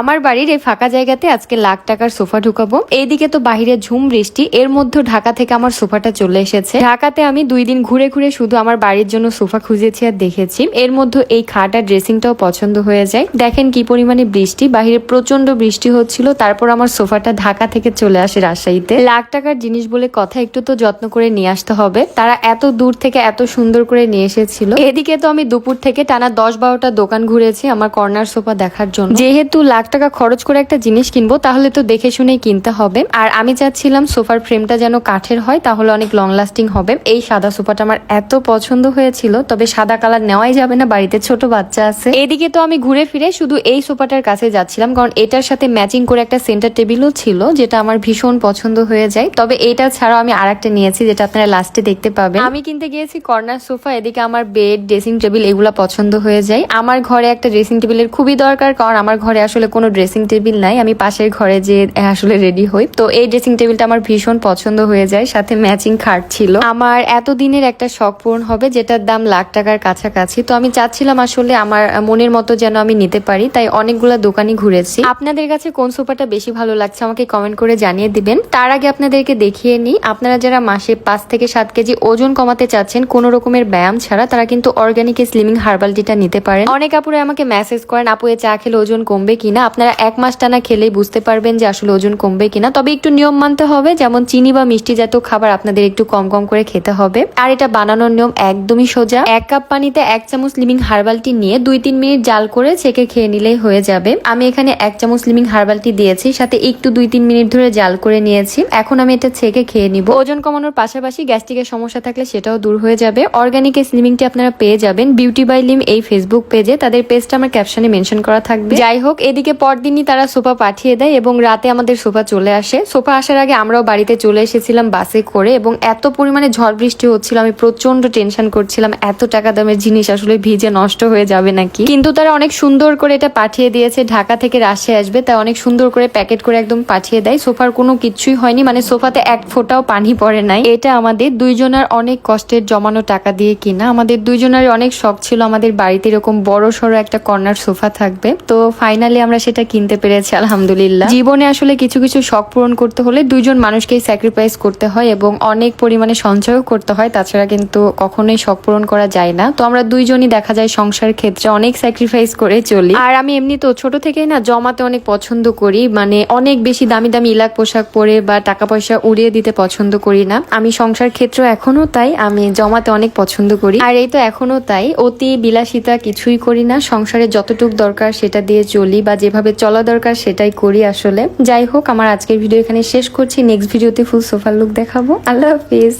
আমার বাড়ির এই ফাঁকা জায়গাতে আজকে লাখ টাকার সোফা ঢুকাবো। এইদিকে তো বাহিরে ঝুম বৃষ্টি, এর মধ্যে ঢাকা থেকে আমার সোফাটা চলে এসেছে। ঢাকাতে আমি দুই দিন ঘুরে ঘুরে শুধু আমার বাড়ির জন্য সোফা খুঁজেছি আর দেখেছি। এর মধ্যে এই খাট আর ড্রেসিংটাও পছন্দ হয়ে যায়। দেখেন কি পরিমাণে বৃষ্টি, বাহিরে প্রচণ্ড বৃষ্টি হচ্ছিল, তারপর আমার সোফাটা ঢাকা থেকে চলে আসে রাজশাহীতে। লাখ টাকার জিনিস বলে কথা একটু তো যত্ন করে নিয়ে আসতে হবে। তারা এত দূর থেকে এত সুন্দর করে নিয়ে এসেছিল। এদিকে তো আমি দুপুর থেকে টানা দশ বারোটা দোকান ঘুরেছি আমার কর্নার সোফা দেখার জন্য। যেহেতু লাখ টাকা খরচ করে একটা জিনিস কিনবো, তাহলে তো দেখে শুনেই কিনতে হবে। আর আমি চাচ্ছিলাম সোফার ফ্রেমটা যেন কাঠের হয়, তাহলে অনেক লং লাস্টিং হবে। এই সাদা সোফাটা আমার এত পছন্দ হয়েছিল, তবে সাদা কালার নেওয়াই যাবে না, বাড়িতে ছোট বাচ্চা আছে। এদিকে তো আমি ঘুরে ফিরে শুধু এই সোফাটার কাছে যাচ্ছিলাম, কারণ এটার সাথে ম্যাচিং করে একটা সেন্টার টেবিলও ছিল, যেটা আমার ভীষণ পছন্দ হয়ে যায়। তবে এটা ছাড়াও আমি আর একটা নিয়েছি, যেটা আপনারা লাস্টে দেখতে পাবেন। আমি কিনতে গিয়েছি কর্নার সোফা, এদিকে আমার বেড ড্রেসিং টেবিল এগুলো পছন্দ হয়ে যায়। আমার ঘরে একটা ড্রেসিং টেবিলের খুবই দরকার, কারণ আমার ঘরে আসলে কোনো ড্রেসিং টেবিল নাই। আমি পাশের ঘরে যে আসলে রেডি হই। তো এই ড্রেসিং টেবিলটা আমার ভীষণ পছন্দ হয়ে যায়, সাথে ম্যাচিং খাট ছিল। আমার এতদিনের একটা শখ পূরণ হবে, যেটার দাম লাখ টাকার কাছাকাছি। তো আমি চাচ্ছিলাম আসলে আমার মনের মতো যেন আমি নিতে পারি, তাই অনেকগুলো দোকানই ঘুরেছি। আপনাদের কাছে কোন সোফাটা বেশি ভালো লাগছে আমাকে কমেন্ট করে জানিয়ে দিবেন। তার আগে আপনাদেরকে দেখিয়ে নিই, আপনারা যারা মাসে পাঁচ থেকে সাত কেজি ওজন কমাতে চাচ্ছেন, কোনো রকমের ব্যায়াম ছাড়া, তারা কিন্তু অর্গানিক স্লিমিং হার্বাল টিটা নিতে পারেন। অনেক আপুরে আমাকে মেসেজ করেন, আপু, এ চা খেলে ওজন কমবে কিনা? আপনারা এক মাস টানা খেলেই বুঝতে পারবেন যে আসলে ওজন কমবে কিনা। তবে একটু নিয়ম মানতে হবে, যেমন চিনি বা মিষ্টি জাতীয় খাবার আপনাদের একটু কম কম করে খেতে হবে। আর এটা বানানোর নিয়ম একদমই সোজা। এক কাপ পানিতে এক চামচ লিমিং হার্বাল টি নিয়ে দুই তিন মিনিট জাল করে ছেঁকে খেয়ে নিলেই হয়ে যাবে। আমি এখানে এক চামচ লিমিং হার্বাল টি দিয়েছি, সাথে একটু দুই তিন মিনিট ধরে জাল করে নিয়েছি। এখন আমি এটা ছেঁকে খেয়ে নিব। ওজন কমানোর পাশাপাশি গ্যাস্ট্রিকের সমস্যা থাকলে সেটাও দূর হয়ে যাবে। অর্গানিক স্লিমিংটি আপনারা পেয়ে যাবেন। বিউটি বাই লিম এই ফেসবুক পেজে। তাদের পেজটা আমার ক্যাপশনে মেনশন করা থাকবে। যাই হোক, এদিকে পরদিনই তারা সোফা পাঠিয়ে দেয় এবং রাতে আমাদের সোফা চলে আসে। সোফা আসার আগে আমরাও বাড়িতে চলে এসেছিলাম বাসে করে এবং এত পরিমাণে ঝড় বৃষ্টি হচ্ছিল, আমি প্রচণ্ড টেনশন করছিলাম, এত টাকা দামের জিনিস আসলে ভিজে নষ্ট হয়ে যাবে নাকি? কিন্তু তারা অনেক সুন্দর করে এটা পাঠিয়ে দিয়েছে, ঢাকা থেকে রাশিয়া আসবে তাই অনেক সুন্দর করে প্যাকেট করে একদম পাঠিয়ে দেয়। সোফার কোনো কিছুই হয়নি মানে সোফাতে এক ফোঁটাও পানি পড়ে নাই। এটা আমাদের দুইজনের অনেক কষ্টের জমানো টাকা দিয়ে কিনা। আমাদের দুইজনের অনেক শখ ছিল, আমাদের বাড়িতে এরকম বড় সড়ো একটা কর্নার সোফা থাকবে। তো ফাইনালি আমরা সেটা কিনতে পেরেছি, আলহামদুলিল্লাহ। জীবনে আসলে কিছু কিছু শখ পূরণ করতে হলে দুইজন মানুষকেই স্যাক্রিফাইস করতে হয় এবং অনেক পরিমাণে সঞ্চয়ও করতে হয়, তাছাড়া কিন্তু কখনোই শখ পূরণ করা যায় না। তো আমরা দুইজনই দেখা যায় সংসার ক্ষেত্রে অনেক স্যাক্রিফাইস করে চলি। আর আমি এমনি তো ছোট থেকেই না জমাতে অনেক পছন্দ করি মানে অনেক বেশি দামি দামি ইলাক পোশাক পরে বা টাকা পয়সা উড়িয়ে দিতে পছন্দ করি না। আমি সংসার ক্ষেত্র এখনও তাই, আমি জমাতে অনেক পছন্দ করি। আর এই তো এখনও তাই, অতি বিলাসিতা কিছুই করি না, সংসারে যতটুক দরকার সেটা দিয়ে চলি বা যেভাবে চলা দরকার সেটাই করি আসলে। যাই হোক, আমার আজকের ভিডিও এখানে শেষ করছি। নেক্সট ভিডিওতে ফুল সোফার লুক দেখাবো। আল্লাহ হাফিজ।